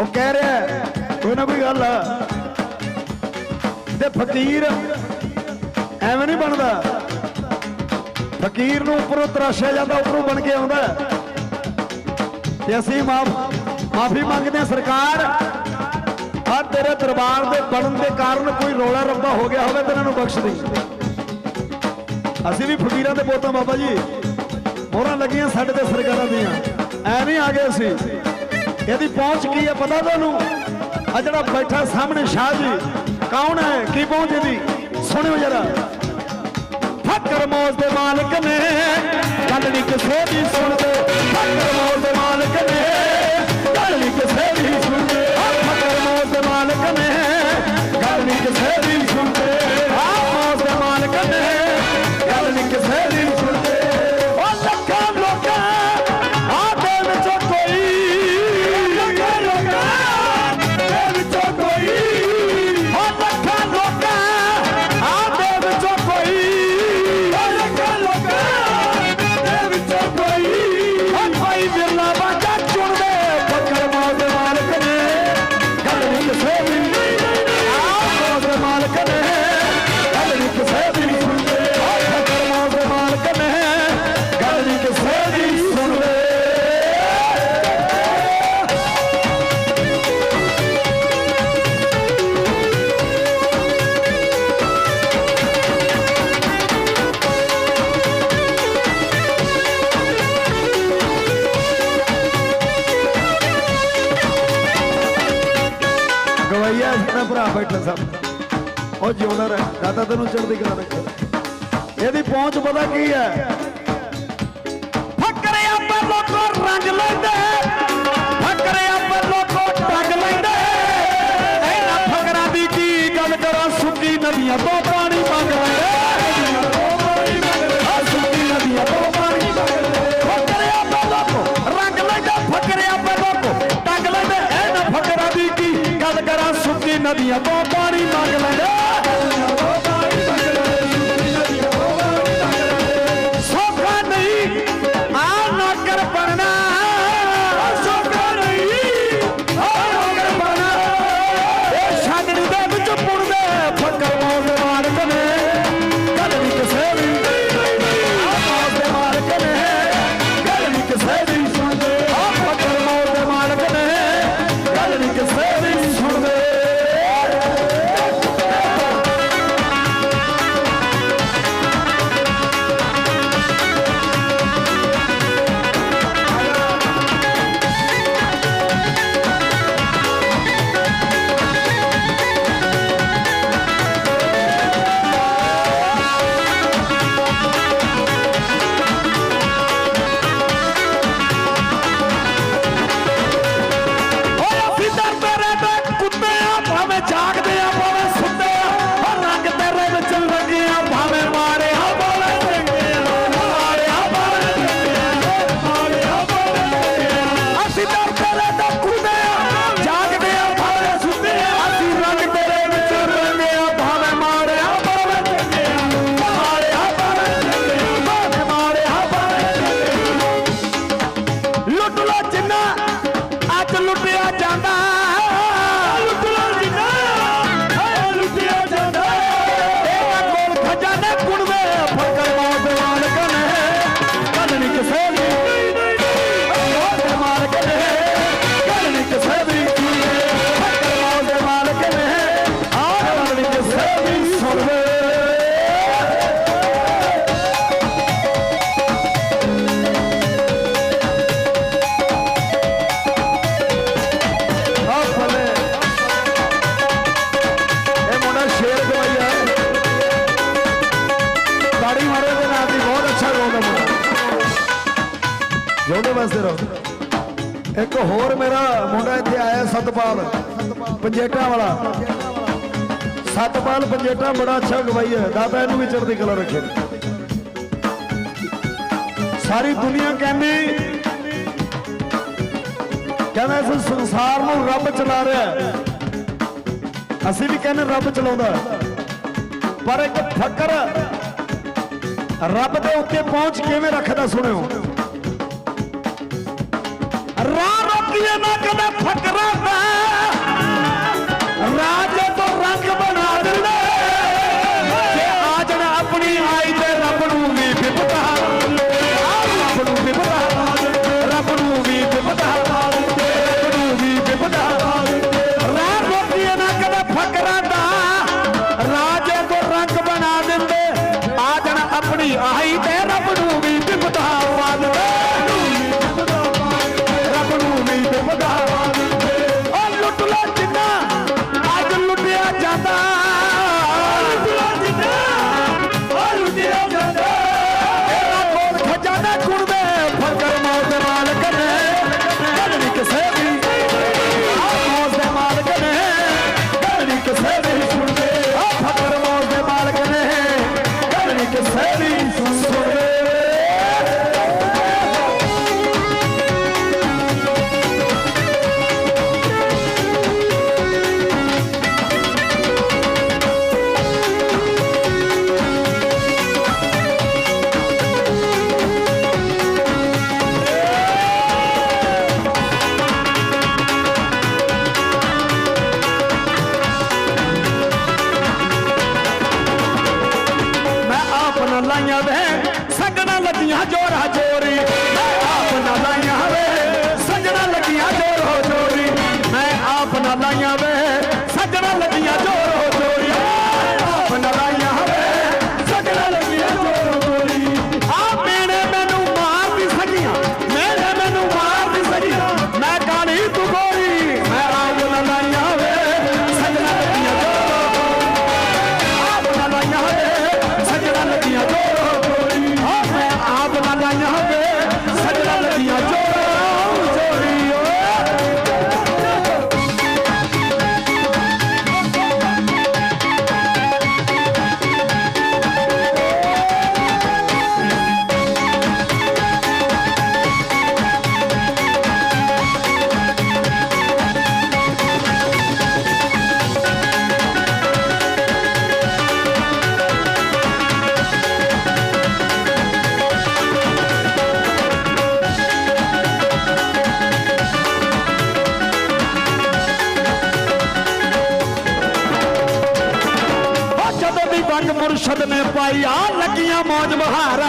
ਉਹ ਕਹਿ ਰਿਹਾ ਕੋਈ ਨਾ ਕੋਈ ਗੱਲ ਆ। ਤੇ ਫਕੀਰ ਐਵੇਂ ਨਹੀਂ ਬਣਦਾ। ਫਕੀਰ ਨੂੰ ਉੱਪਰੋਂ ਤਰਾਸ਼ਿਆ ਜਾਂਦਾ, ਉੱਪਰੋਂ ਬਣ ਕੇ ਆਉਂਦਾ ਤੇ ਅਸੀਂ ਮਾਫ, ਮਾਫੀ ਮੰਗਦੇ ਹਾਂ ਸਰਕਾਰ। ਆ ਤੇਰੇ ਦਰਬਾਰ ਦੇ ਬਣਨ ਦੇ ਕਾਰਨ ਕੋਈ ਰੋਲਾ ਰੱਬਾ ਹੋ ਗਿਆ ਹੋਵੇ ਤੇ ਇਹਨਾਂ ਨੂੰ ਬਖਸ਼ ਦੇ। ਅਸੀਂ ਵੀ ਫਕੀਰਾਂ ਦੇ ਪੋਤਾਂ ਬਾਬਾ ਜੀ। ਮੋਹਰਾਂ ਲੱਗੀਆਂ ਸਾਡੇ ਤੇ ਸਰਕਾਰਾਂ ਦੀਆਂ। ਐ ਨਹੀਂ ਆ ਗਏ ਅਸੀਂ। ਇਹਦੀ ਪਹੁੰਚ ਕੀ ਹੈ ਪਤਾ ਤੁਹਾਨੂੰ ਆ ਜਿਹੜਾ ਬੈਠਾ ਸਾਹਮਣੇ ਸ਼ਾਹ ਜੀ ਕੌਣ ਹੈ ਕੀ ਪਹੁੰਚ ਇਹਦੀ ਸੁਣਿਓ ਜਰਾ ਫਕਰ ਮੌਜ ਦੇ ਮਾਲਕ ਨੇ ਗੱਲ ਨਹੀਂ ਕਿਸੇ ਦੀ ਸੁਣਦੇ ਫਕਰ ਮੌਜ ਦੇ ਮਾਲਕ ਨੇ ਪਤਾ ਕੀ ਹੈ ਫਕਰਿਆ ਪਰ ਲੋਕੋ ਰੰਗ ਲੈਂਦੇ ਫਕਰਿਆ ਪਰ ਲੋਕੋ ਟੰਗ ਲੈਂਦੇ ਇਹਨਾਂ ਫਕਰਾਂ ਦੀ ਕੀ ਗੱਲ ਕਰਾਂ ਸੁੱਕੀ ਨਦੀਆਂ ਤੋਂ ਪਾਣੀ ਮੰਗ ਲੈਂਦੇ ਆਹ ਸੁੱਕੀ ਨਦੀਆਂ ਤੋਂ ਪਾਣੀ ਮੰਗ ਲੈਂਦੇ ਇੱਕ ਹੋਰ ਮੇਰਾ ਮੁੰਡਾ ਇੱਥੇ ਆਇਆ ਸਤਪਾਲ, ਪੰਜੇਟਾ ਵਾਲਾ। ਸਤਪਾਲ ਪੰਜੇਟਾ ਬੜਾ ਅੱਛਾ ਗਵਾਈ ਹੈ, ਦਾਦਾ ਇਹਨੂੰ ਵੀ ਚੜ੍ਹਦੀ ਕਲਾ ਰੱਖੇ। ਸਾਰੀ ਦੁਨੀਆ ਕਹਿੰਦੀ, ਕਹਿੰਦਾ ਇਸ ਸੰਸਾਰ ਨੂੰ ਰੱਬ ਚਲਾ ਰਿਹਾ ਅਸੀਂ ਵੀ ਕਹਿੰਦੇ ਰੱਬ ਚਲਾਉਂਦਾ ਪਰ ਇੱਕ ਫਕਰ, ਰੱਬ ਦੇ ਉੱਤੇ ਪਹੁੰਚ ਕਿਵੇਂ ਰੱਖਦਾ ਸੁਣਿਓ। ਰਾਹ ਰੋਕੀਏ ਨਾ ਕਦੇ ਫਕਰਾਂ যাবে ਦਾ ਮੁਰਸ਼ਦ ਨੇ ਪਾਈ ਆ ਲੱਗੀਆਂ ਮੌਜ ਬਹਾਰਾ।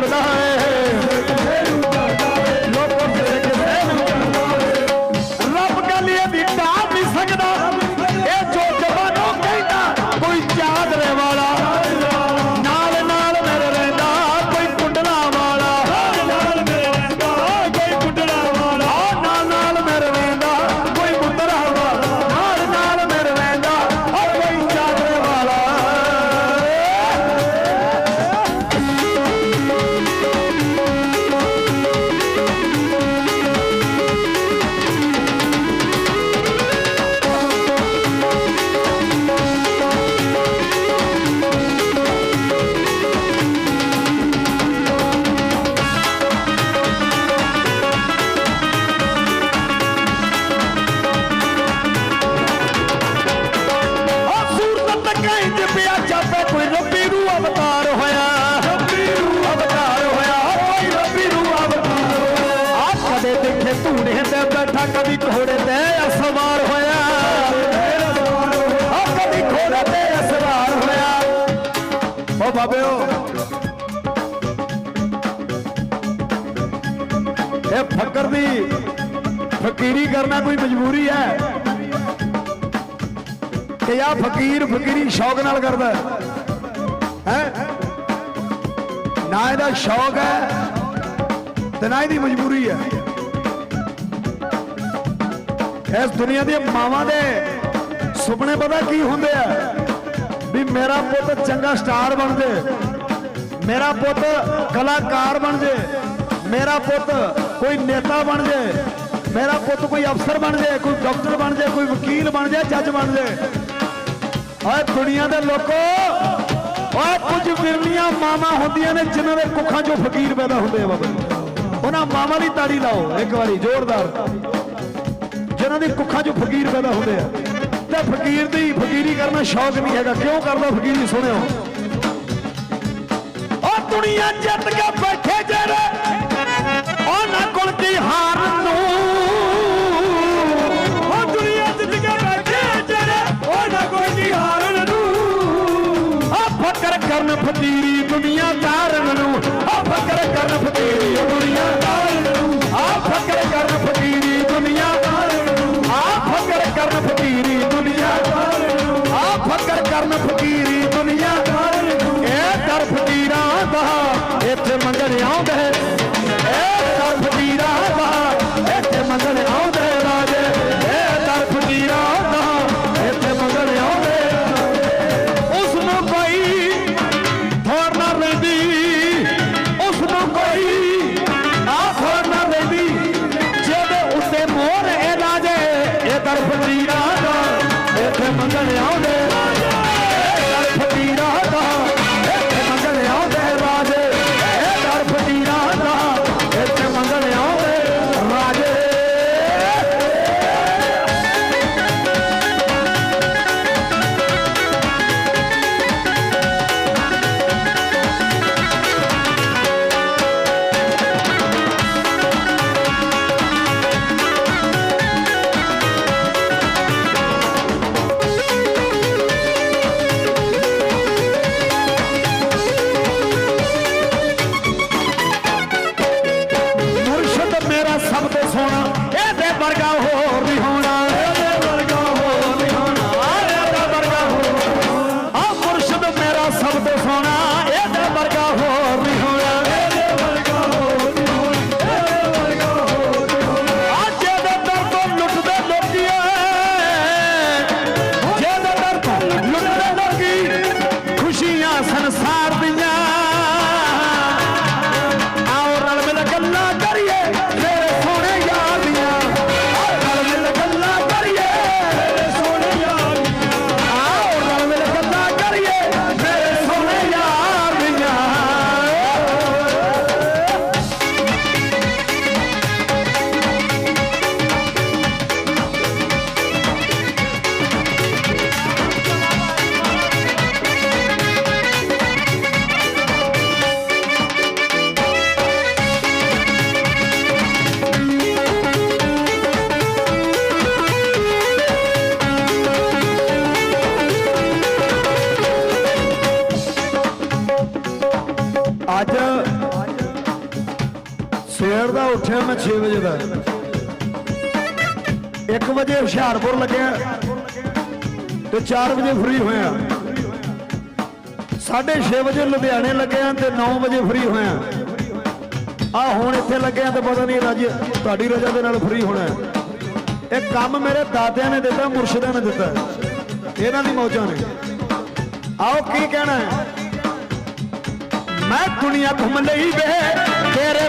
ਕਿਸੇ ਨੂੰ ਚੜਦਾ ਕਦੀ ਘੋੜੇ ਤੇ ਅਸਵਾਰ ਹੋਇਆ। ਆ ਕਦੀ ਘੋੜੇ ਤੇ ਅਸਵਾਰ ਹੋਇਆ। ਓ ਬਾਬਿਓ। ਇਹ ਫਕਰ ਦੀ ਫਕੀਰੀ ਕਰਨਾ ਕੋਈ ਮਜਬੂਰੀ ਹੈ। ਕਿ ਆ ਫਕੀਰ ਫਕੀਰੀ ਸ਼ੌਕ ਨਾਲ ਕਰਦਾ ਹੈ। ਹੈਂ? ਨਾ ਇਹਦਾ ਸ਼ੌਕ ਹੈ ਤੇ ਨਾ ਇਹਦੀ ਮਜਬੂਰੀ ਹੈ। ਇਸ ਦੁਨੀਆ ਦੀਆਂ ਮਾਵਾਂ ਦੇ ਸੁਪਨੇ ਪਤਾ ਕੀ ਹੁੰਦੇ ਆ? ਵੀ ਮੇਰਾ ਪੁੱਤ ਚੰਗਾ ਸਟਾਰ ਬਣ ਜੇ, ਮੇਰਾ ਪੁੱਤ ਕਲਾਕਾਰ ਬਣ ਜੇ, ਮੇਰਾ ਪੁੱਤ ਕੋਈ ਨੇਤਾ ਬਣ ਜੇ, ਮੇਰਾ ਪੁੱਤ ਕੋਈ ਅਫਸਰ ਬਣ ਜੇ, ਕੋਈ ਡਾਕਟਰ ਬਣ ਜੇ, ਕੋਈ ਵਕੀਲ ਬਣ ਜੇ, ਜੱਜ ਬਣ ਜੇ। ਓਏ ਦੁਨੀਆ ਦੇ ਲੋਕੋ ਓਏ ਕੁਝ ਵਿਰਲੀਆਂ ਮਾਵਾਂ ਹੁੰਦੀਆਂ ਨੇ ਜਿਨ੍ਹਾਂ ਦੇ ਕੁੱਖਾਂ 'ਚੋਂ ਫਕੀਰ ਪੈਦਾ ਹੁੰਦੇ ਆ ਬਾਬਾ ਉਹਨਾਂ ਮਾਵਾਂ ਦੀ ਤਾੜੀ ਲਾਓ, ਇੱਕ ਵਾਰੀ, ਜ਼ੋਰਦਾਰ। ਜਿਨ੍ਹਾਂ ਦੀ ਕੁੱਖਾਂ 'ਚੋਂ ਫਕੀਰ ਪੈਦਾ ਹੁੰਦੇ ਆ। ਤੇ ਫਕੀਰ ਦੀ ਫਕੀਰੀ ਕਰਨਾ ਸ਼ੌਕ ਨਹੀਂ ਹੈਗਾ। ਕਿਉਂ ਕਰਦਾ ਫਕੀਰੀ ਸੁਣਿਓ। ਓ ਦੁਨੀਆ ਜਿੱਤ ਕੇ ਬੈਠੇ ਜਿਹੜੇ ਉਹਨਾਂ ਕੋਲ ਕੀ ਹਾਰਨ ਨੂੰ? ਓ ਦੁਨੀਆ ਜਿੱਤ ਕੇ ਬੈਠੇ ਜਿਹੜੇ ਉਹਨਾਂ ਕੋਲ ਕੀ ਹਾਰਨ ਨੂੰ? ਆ ਫਕਰ ਕਰਨ ਫਕੀਰੀ ਸਵੇਰ ਦਾ ਉੱਠਿਆ ਮੈਂ 6 ਵਜੇ ਦਾ। 1 ਵਜੇ ਹੁਸ਼ਿਆਰਪੁਰ ਲੱਗਿਆ ਤੇ 4 ਵਜੇ ਫ੍ਰੀ ਹੋਇਆ 6:30 ਵਜੇ ਲੁਧਿਆਣੇ ਲੱਗਿਆ ਤੇ 9 ਵਜੇ ਫ੍ਰੀ ਹੋਇਆ ਆ। ਹੁਣ ਇੱਥੇ ਲੱਗਿਆ ਤੇ ਪਤਾ ਨਹੀਂ ਰੱਜ ਤੁਹਾਡੀ ਰਜਾ ਦੇ ਨਾਲ ਫ੍ਰੀ ਹੋਣਾ ਇਹ ਕੰਮ ਮੇਰੇ ਦਾਦਿਆਂ ਨੇ ਦਿੱਤਾ, ਮੁਰਸ਼ਿਦਾਂ ਨੇ ਦਿੱਤਾ। ਇਹਨਾਂ ਦੀ ਮੌਜਾਂ ਨੇ। ਆਓ ਕੀ ਕਹਿਣਾ ਹੈ? ਮੈਂ ਦੁਨੀਆ ਘੁੰਮ ਲਈ ਵੇ, ਤੇਰੇ